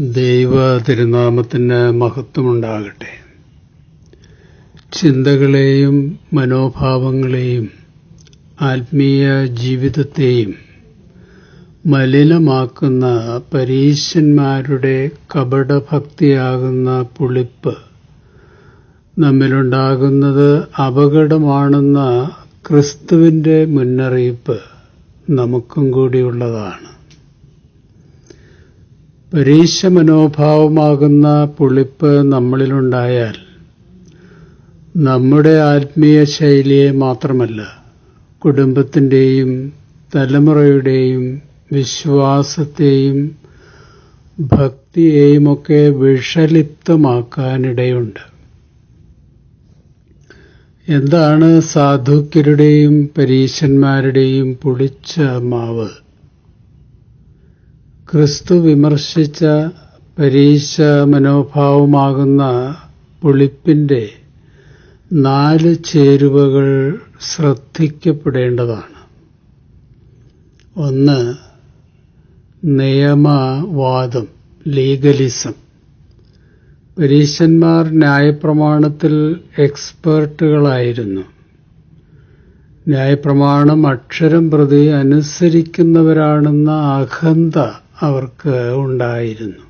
ദൈവ തിരുനാമത്തിന് മഹത്വമുണ്ടാകട്ടെ. ചിന്തകളെയും മനോഭാവങ്ങളെയും ആത്മീയ ജീവിതത്തെയും മലിനമാക്കുന്ന പരീശന്മാരുടെ കപടഭക്തിയാകുന്ന പുളിപ്പ് നമ്മിലുണ്ടാകുന്നത് അപകടമാണെന്ന ക്രിസ്തുവിന്റെ മുന്നറിയിപ്പ് നമുക്കും കൂടിയുള്ളതാണ് പരീശ മനോഭാവമാകുന്ന പുളിപ്പ് നമ്മളിലുണ്ടായാൽ നമ്മുടെ ആത്മീയ ശൈലിയെ മാത്രമല്ല കുടുംബത്തിന്റെയും തലമുറയുടെയും വിശ്വാസത്തെയും ഭക്തിയെയുമൊക്കെ വിഷലിപ്തമാക്കാനിടയുണ്ട്. എന്താണ് സാധുക്യരുടെയും പരീശന്മാരുടെയും പുളിച്ച മാവ്? ക്രിസ്തു വിമർശിച്ച പരീശ മനോഭാവമാകുന്ന പുളിപ്പിന്റെ നാല് ചേരുവകൾ ശ്രദ്ധിക്കപ്പെടേണ്ടതാണ്. ഒന്ന് നിയമവാദം ലീഗലിസം. പരീശന്മാർ ന്യായപ്രമാണത്തിൽ എക്സ്പേർട്ടുകളായിരുന്നു. ന്യായപ്രമാണം അക്ഷരം പ്രതി അനുസരിക്കുന്നവരാണെന്ന അഹന്ത അവർക്ക് ഉണ്ടായിരുന്നു.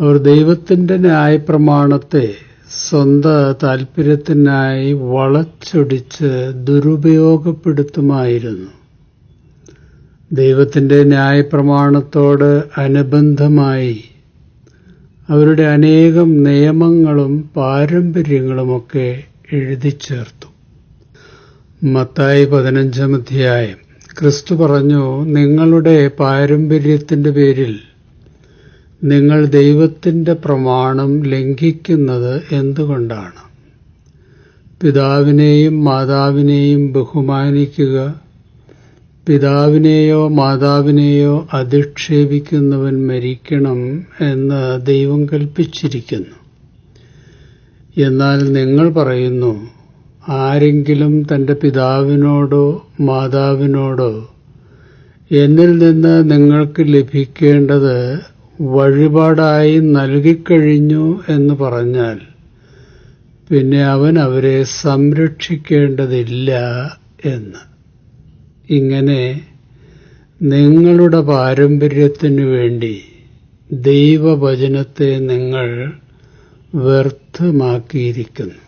അവർ ദൈവത്തിന്റെ ന്യായപ്രമാണത്തെ സ്വന്ത താൽപ്പര്യത്തിനായി വളച്ചൊടിച്ച് ദുരുപയോഗപ്പെടുത്തുമായിരുന്നു. ദൈവത്തിന്റെ ന്യായപ്രമാണത്തോട് അനുബന്ധമായി അവരുടെ അനേകം നിയമങ്ങളും പാരമ്പര്യങ്ങളുമൊക്കെ എഴുതി ചേർത്തു മത്തായി പതിനഞ്ചാം അധ്യായം. ക്രിസ്തു പറഞ്ഞു നിങ്ങളുടെ പാരമ്പര്യത്തിന്റെ പേരിൽ നിങ്ങൾ ദൈവത്തിന്റെ പ്രമാണം ലംഘിക്കുന്നത് എന്തുകൊണ്ടാണ്? പിതാവിനെയും മാതാവിനെയും ബഹുമാനിക്കുക പിതാവിനെയോ മാതാവിനെയോ അധിക്ഷേപിക്കുന്നവൻ മരിക്കണം എന്ന് ദൈവം കൽപ്പിച്ചിരിക്കുന്നു. എന്നാൽ നിങ്ങൾ പറയുന്നു ആരെങ്കിലും തന്റെ പിതാവിനോടോ മാതാവിനോടോ എന്നിൽ നിന്ന് നിങ്ങൾക്ക് ലഭിക്കേണ്ടത് വഴിപാടായി നൽകിക്കഴിഞ്ഞു എന്ന് പറഞ്ഞാൽ പിന്നെ അവൻ അവരെ സംരക്ഷിക്കേണ്ടതില്ല എന്ന്. ഇങ്ങനെ നിങ്ങളുടെ പാരമ്പര്യത്തിനു വേണ്ടി ദൈവവചനത്തെ നിങ്ങൾ വ്യർത്ഥമാക്കിയിരിക്കുന്നു.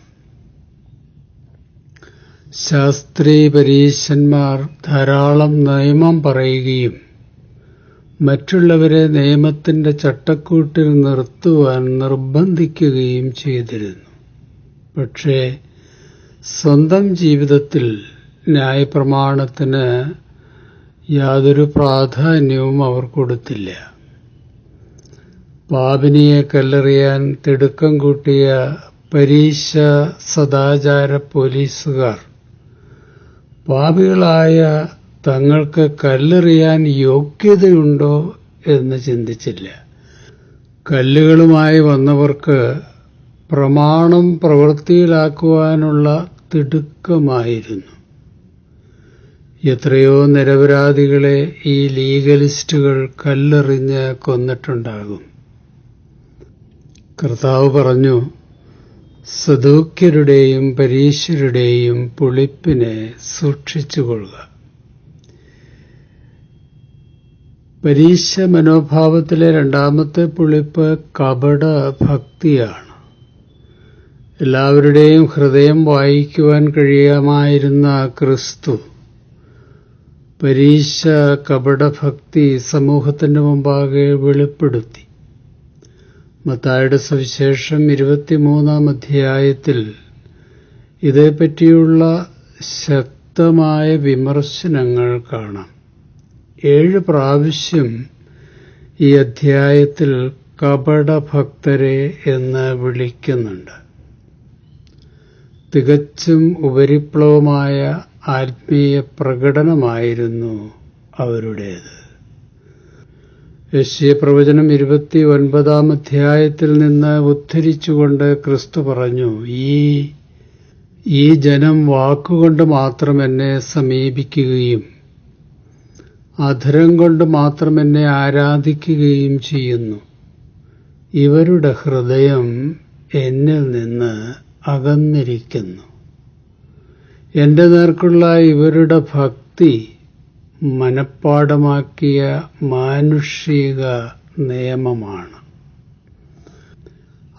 ശാസ്ത്രീ പരീശന്മാർ ധാരാളം നിയമം പറയുകയും മറ്റുള്ളവരെ നിയമത്തിന്റെ ചട്ടക്കൂട്ടിൽ നിർത്തുവാൻ നിർബന്ധിക്കുകയും ചെയ്തിരുന്നു. പക്ഷേ സ്വന്തം ജീവിതത്തിൽ ന്യായപ്രമാണത്തിന് യാതൊരു പ്രാധാന്യവും അവർ കൊടുത്തില്ല. പാപിനിയെ കല്ലെറിയാൻ തിടുക്കം കൂട്ടിയ പരീശ സദാചാര പോലീസുകാർ പാപികളായ തങ്ങൾക്ക് കല്ലെറിയാൻ യോഗ്യതയുണ്ടോ എന്ന് ചിന്തിച്ചില്ല. കല്ലുകളുമായി വന്നവർക്ക് പ്രമാണം പ്രവൃത്തിയിലാക്കുവാനുള്ള തിടുക്കമായിരുന്നു. എത്രയോ നിരപരാധികളെ ഈ ലീഗലിസ്റ്റുകൾ കല്ലെറിഞ്ഞ് കൊന്നിട്ടുണ്ടാകും. കർത്താവ് പറഞ്ഞു സദൂക്യരുടെയും പരീശരുടെയും പുളിപ്പിനെ സൂക്ഷിച്ചുകൊള്ളുക. പരീശ മനോഭാവത്തിലെ രണ്ടാമത്തെ പുളിപ്പ് കപട ഭക്തിയാണ് എല്ലാവരുടെയും ഹൃദയം വായിക്കുവാൻ കഴിയാമായിരുന്ന ക്രിസ്തു പരീശ കപടഭക്തി സമൂഹത്തിന്റെ മുമ്പാകെ വെളിപ്പെടുത്തി. മത്തായുടെ സുവിശേഷം ഇരുപത്തിമൂന്നാം അധ്യായത്തിൽ ഇതേപ്പറ്റിയുള്ള ശക്തമായ വിമർശനങ്ങൾ കാണാം. ഏഴ് പ്രാവശ്യം ഈ അധ്യായത്തിൽ കപടഭക്തരെ എന്ന് വിളിക്കുന്നുണ്ട്. തികച്ചും ഉപരിപ്ലവമായ ആത്മീയ പ്രകടനമായിരുന്നു അവരുടേത്. യശ്യ പ്രവചനം ഇരുപത്തി ഒൻപതാം അധ്യായത്തിൽ നിന്ന് ഉദ്ധരിച്ചുകൊണ്ട് ക്രിസ്തു പറഞ്ഞു ഈ ഈ ജനം വാക്കുകൊണ്ട് മാത്രം എന്നെ സമീപിക്കുകയും അധരം കൊണ്ട് മാത്രം എന്നെ ആരാധിക്കുകയും ചെയ്യുന്നു. ഇവരുടെ ഹൃദയം എന്നിൽ നിന്ന് അകന്നിരിക്കുന്നു. എന്റെ നേർക്കുള്ള ഇവരുടെ ഭക്തി മനപ്പാടമാക്കിയ മാനുഷിക നിയമമാണ്.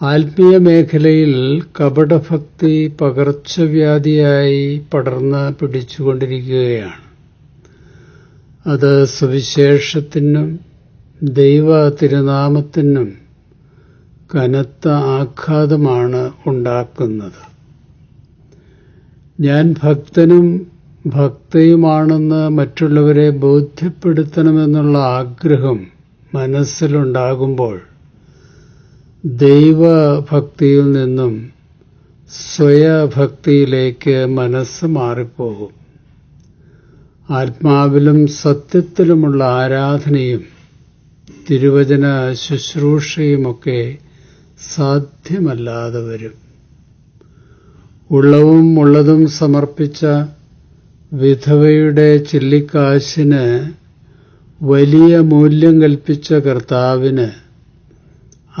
ആത്മീയ മേഖലയിൽ കപടഭക്തി പകർച്ചവ്യാധിയായി പടർന്ന് പിടിച്ചുകൊണ്ടിരിക്കുകയാണ്. അത് സുവിശേഷത്തിനും ദൈവ തിരുനാമത്തിനും കനത്ത ആഘാതമാണ് ഉണ്ടാക്കുന്നത്. ഞാൻ ഭക്തനും ഭക്തയുമാണെന്ന് മറ്റുള്ളവരെ ബോധ്യപ്പെടുത്തണമെന്നുള്ള ആഗ്രഹം മനസ്സിലുണ്ടാകുമ്പോൾ ദൈവഭക്തിയിൽ നിന്നും സ്വയഭക്തിയിലേക്ക് മനസ്സ് മാറിപ്പോകും. ആത്മാവിലും സത്യത്തിലുമുള്ള ആരാധനയും തിരുവചന ശുശ്രൂഷയുമൊക്കെ സാധ്യമല്ലാതെ വരും. ഉള്ളവും ഉള്ളതും സമർപ്പിച്ച വിധവയുടെ ചില്ലിക്കാശിന് വലിയ മൂല്യം കൽപ്പിച്ച കർത്താവിന്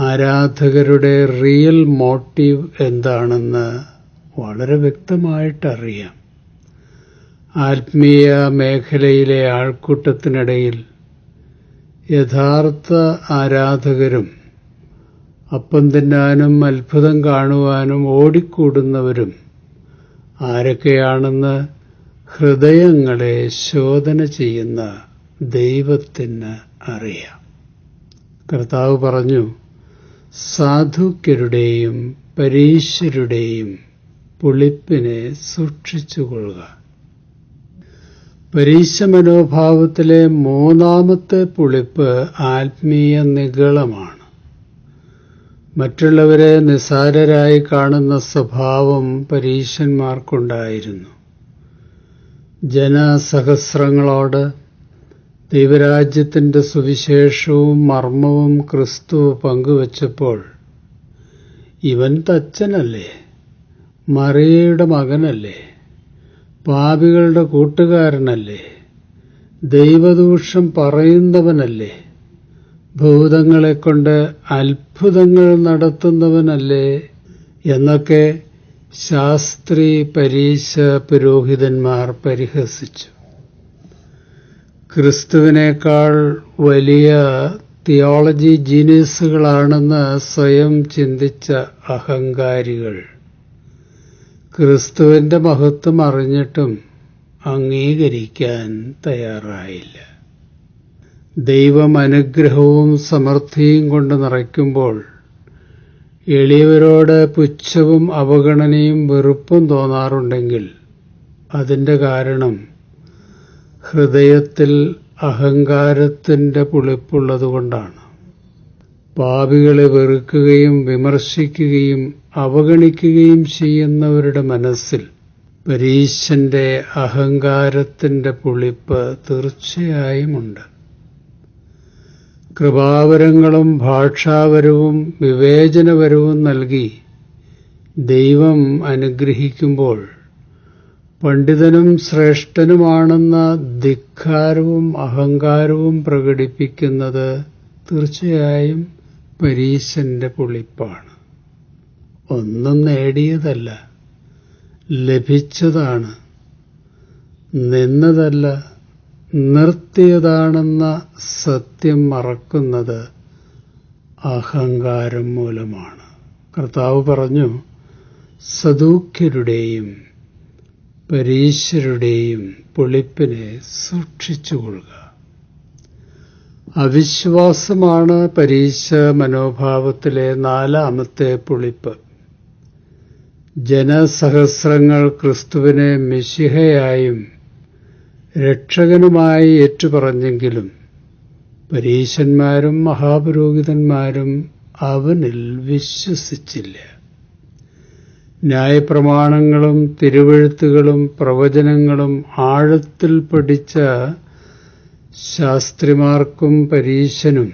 ആരാധകരുടെ റിയൽ മോട്ടീവ് എന്താണെന്ന് വളരെ വ്യക്തമായിട്ടറിയാം. ആത്മീയ മേഖലയിലെ ആൾക്കൂട്ടത്തിനിടയിൽ യഥാർത്ഥ ആരാധകരും അപ്പം തിന്നാനും അത്ഭുതം കാണുവാനും ഓടിക്കൂടുന്നവരും ആരൊക്കെയാണെന്ന് ഹൃദയങ്ങളെ ശോധന ചെയ്യുന്ന ദൈവത്തിന് അറിയാം. കർത്താവ് പറഞ്ഞു സാധുക്യരുടെയും പരീശരുടെയും പുളിപ്പിനെ സൂക്ഷിച്ചുകൊള്ളുക. പരീശ മനോഭാവത്തിലെ മൂന്നാമത്തെ പുളിപ്പ് ആത്മീയ നിഗളമാണ്. മറ്റുള്ളവരെ നിസാരരായി കാണുന്ന സ്വഭാവം പരീശന്മാർക്കുണ്ടായിരുന്നു. ജനസഹസ്രങ്ങളോട് ദൈവരാജ്യത്തിന്റെ സുവിശേഷവും മർമ്മവും ക്രിസ്തു പങ്കുവച്ചപ്പോൾ ഇവൻ തച്ചനല്ലേ? മറിയയുടെ മകനല്ലേ? പാപികളുടെ കൂട്ടുകാരനല്ലേ? ദൈവദൂഷം പറയുന്നവനല്ലേ? ഭൂതങ്ങളെക്കൊണ്ട് അത്ഭുതങ്ങൾ നടത്തുന്നവനല്ലേ? എന്നൊക്കെ ശാസ്ത്രി പരീശ പുരോഹിതന്മാർ പരിഹസിച്ചു. ക്രിസ്തുവിനേക്കാൾ വലിയ തിയോളജി ജീനിയസുകളാണെന്ന് സ്വയം ചിന്തിച്ച അഹങ്കാരികൾ ക്രിസ്തുവിന്റെ മഹത്വം അറിഞ്ഞിട്ടും അംഗീകരിക്കാൻ തയ്യാറായില്ല. ദൈവം അനുഗ്രഹവും സമൃദ്ധിയും കൊണ്ട് നിറയ്ക്കുമ്പോൾ എളിയവരോട് പുച്ഛവും അവഗണനയും വെറുപ്പും തോന്നാറുണ്ടെങ്കിൽ അതിന്റെ കാരണം ഹൃദയത്തിൽ അഹങ്കാരത്തിന്റെ പുളിപ്പുള്ളതുകൊണ്ടാണ് പാപികളെ വെറുക്കുകയും വിമർശിക്കുകയും അവഗണിക്കുകയും ചെയ്യുന്നവരുടെ മനസ്സിൽ പരീശന്റെ അഹങ്കാരത്തിന്റെ പുളിപ്പ് തീർച്ചയായുമുണ്ട് കൃപാവരങ്ങളും ഭാഷാവരവും വിവേചനവരവും നൽകി ദൈവം അനുഗ്രഹിക്കുമ്പോൾ പണ്ഡിതനും ശ്രേഷ്ഠനുമാണെന്ന ധിക്കാരവും അഹങ്കാരവും പ്രകടിപ്പിക്കുന്നത് തീർച്ചയായും പരീശന്റെ പൊളിപ്പാണ്. ഒന്നും നേടിയതല്ല ലഭിച്ചതാണ്. നിന്നതല്ല നിർത്തിയതാണെന്ന സത്യം മറക്കുന്നത് അഹങ്കാരം മൂലമാണ്. കർത്താവ് പറഞ്ഞു സദൂഖ്യരുടെയും പരീശരുടെയും പുളിപ്പിനെ സൂക്ഷിച്ചുകൊള്ളുക. അവിശ്വാസമാണ് പരീശ മനോഭാവത്തിലെ നാലാമത്തെ പുളിപ്പ്. ജനസഹസ്രങ്ങൾ ക്രിസ്തുവിനെ മിശിഹയായും രക്ഷകനുമായി ഏറ്റുപറഞ്ഞെങ്കിലും പരീശന്മാരും മഹാപുരോഹിതന്മാരും അവനിൽ വിശ്വസിച്ചില്ല. ന്യായപ്രമാണങ്ങളും തിരുവഴുത്തുകളും പ്രവചനങ്ങളും ആഴത്തിൽ പഠിച്ച ശാസ്ത്രിമാർക്കും പരീശനും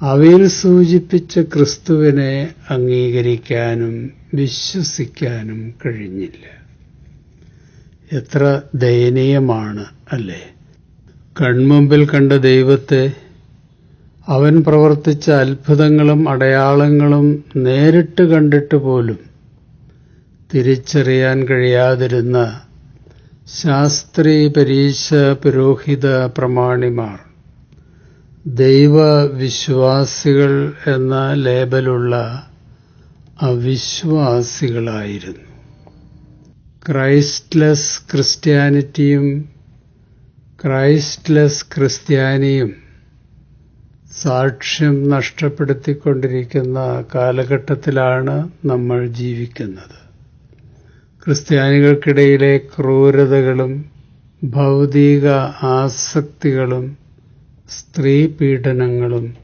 അവയിൽ സൂചിപ്പിച്ച ക്രിസ്തുവിനെ അംഗീകരിക്കാനും വിശ്വസിക്കാനും കഴിഞ്ഞില്ല. എത്ര ദയനീയമാണ് അല്ലേ? കൺമുമ്പിൽ കണ്ട ദൈവത്തെ അവൻ പ്രവർത്തിച്ച അത്ഭുതങ്ങളും അടയാളങ്ങളും നേരിട്ട് കണ്ടിട്ട് പോലും തിരിച്ചറിയാൻ കഴിയാതിരുന്ന ശാസ്ത്രീ പരീക്ഷ പുരോഹിത പ്രമാണിമാർ ദൈവവിശ്വാസികൾ എന്ന ലേബലുള്ള അവിശ്വാസികളായിരുന്നു. ക്രൈസ്റ്റ്ലെസ് ക്രിസ്ത്യാനിറ്റിയും ക്രൈസ്റ്റ്ലെസ് ക്രിസ്ത്യാനിയും സാക്ഷ്യം നഷ്ടപ്പെടുത്തിക്കൊണ്ടിരിക്കുന്ന കാലഘട്ടത്തിലാണ് നമ്മൾ ജീവിക്കുന്നത്. ക്രിസ്ത്യാനികൾക്കിടയിലെ ക്രൂരതകളും ഭൗതിക ആസക്തികളും സ്ത്രീ പീഡനങ്ങളും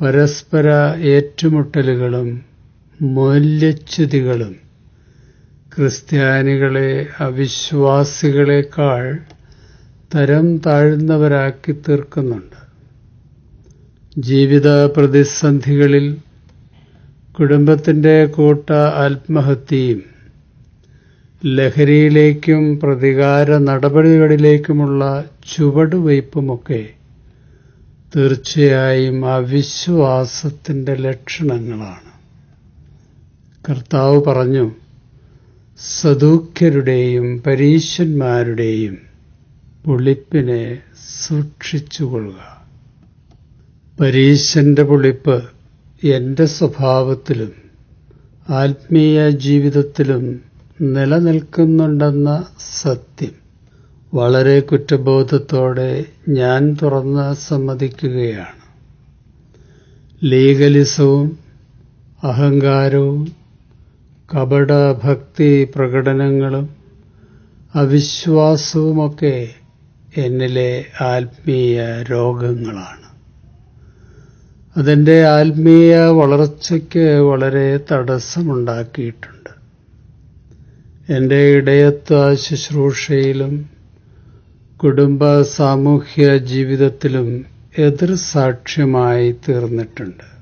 പരസ്പര ഏറ്റുമുട്ടലുകളും മൂല്യച്യുതികളും ക്രിസ്ത്യാനികളെ അവിശ്വാസികളെക്കാൾ തരം താഴ്ന്നവരാക്കി തീർക്കുന്നുണ്ട്. ജീവിത പ്രതിസന്ധികളിൽ കുടുംബത്തിന്റെ കൂട്ട ആത്മഹത്യയും ലഹരിയിലേക്കും പ്രതികാര നടപടികളിലേക്കുമുള്ള ചുവടുവയ്പുമൊക്കെ തീർച്ചയായും അവിശ്വാസത്തിന്റെ ലക്ഷണങ്ങളാണ്. കർത്താവ് പറഞ്ഞു സദൂക്യരുടെയും പരീശന്മാരുടെയും പുളിപ്പിനെ സൂക്ഷിച്ചുകൊള്ളുക. പരീശന്റെ പുളിപ്പ് എന്റെ സ്വഭാവത്തിലും ആത്മീയ ജീവിതത്തിലും നിലനിൽക്കുന്നുണ്ടെന്ന സത്യം. വളരെ കുറ്റബോധത്തോടെ ഞാൻ തുറന്ന് സമ്മതിക്കുകയാണ്. ലീഗലിസവും അഹങ്കാരവും കപടഭക്തി പ്രകടനങ്ങളും അവിശ്വാസവുമൊക്കെ എന്നിലെ ആത്മീയ രോഗങ്ങളാണ്. അതെന്റെ ആത്മീയ വളർച്ചയ്ക്ക് വളരെ തടസ്സമുണ്ടാക്കിയിട്ടുണ്ട്. എന്റെ ഇടയത്വ ശുശ്രൂഷയിലും കുടുംബ സാമൂഹ്യ ജീവിതത്തിലും എതിർ സാക്ഷ്യമായി തീർന്നിട്ടുണ്ട്.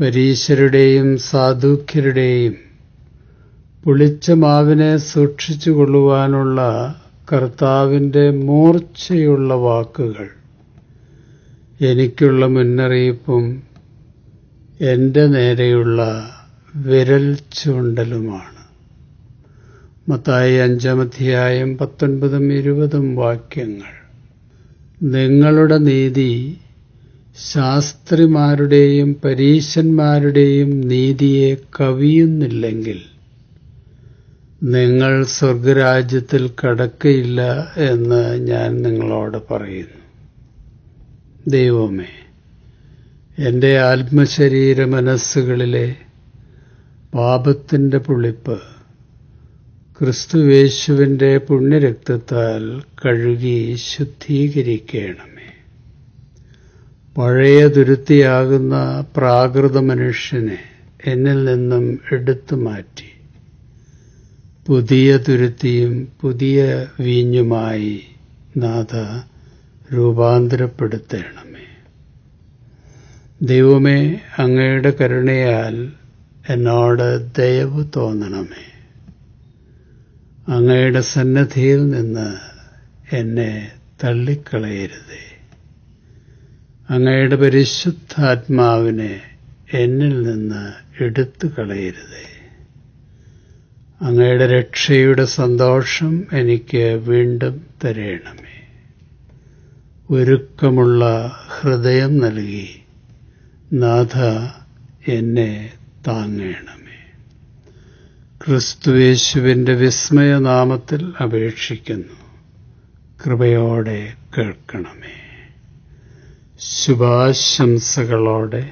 പരീശരുടെയും സാധുക്യരുടെയും പുളിച്ച മാവിനെ സൂക്ഷിച്ചുകൊള്ളുവാനുള്ള കർത്താവിന്റെ മൂർച്ചയുള്ള വാക്കുകൾ. എനിക്കുള്ള മുന്നറിയിപ്പും എന്റെ നേരെയുള്ള വിരൽ ചൂണ്ടലുമാണ്. മത്തായി അഞ്ചാമധ്യായം പത്തൊൻപതും ഇരുപതും വാക്യങ്ങൾ. നിങ്ങളുടെ നീതി ശാസ്ത്രിമാരുടെയും പരീശന്മാരുടെയും നീതിയെ കവിയുന്നില്ലെങ്കിൽ നിങ്ങൾ സ്വർഗരാജ്യത്തിൽ കടക്കയില്ല എന്ന് ഞാൻ നിങ്ങളോട് പറയുന്നു. ദൈവമേ എന്റെ ആത്മശരീര മനസ്സുകളിലെ പാപത്തിന്റെ പുളിപ്പ് ക്രിസ്തുവേശുവിന്റെ പുണ്യരക്തത്താൽ കഴുകി ശുദ്ധീകരിക്കണമേ പഴയ തുരുത്തിയാകുന്ന പ്രാകൃത മനുഷ്യനെ എന്നിൽ നിന്നും എടുത്തു മാറ്റി. പുതിയ തുരുത്തിയും പുതിയ വീഞ്ഞുമായി നാഥ രൂപാന്തരപ്പെടുത്തണമേ. ദൈവമേ അങ്ങയുടെ കരുണയാൽ എന്നോട് ദയവ് തോന്നണമേ. അങ്ങയുടെ സന്നദ്ധിയിൽ നിന്ന് എന്നെ തള്ളിക്കളയരുതേ. അങ്ങയുടെ പരിശുദ്ധാത്മാവിനെ എന്നിൽ നിന്ന് എടുത്തു കളയരുതേ. അങ്ങയുടെ രക്ഷയുടെ സന്തോഷം എനിക്ക് വീണ്ടും തരയണമേ ഒരുക്കമുള്ള ഹൃദയം നൽകി നാഥ എന്നെ താങ്ങണമേ. ക്രിസ്തുയേശുവിന്റെ വിസ്മയനാമത്തിൽ അപേക്ഷിക്കുന്നു. കൃപയോടെ കേൾക്കണമേ. ശുഭാശംസകളോടെ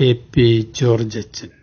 എ പി ജോർജച്ചൻ.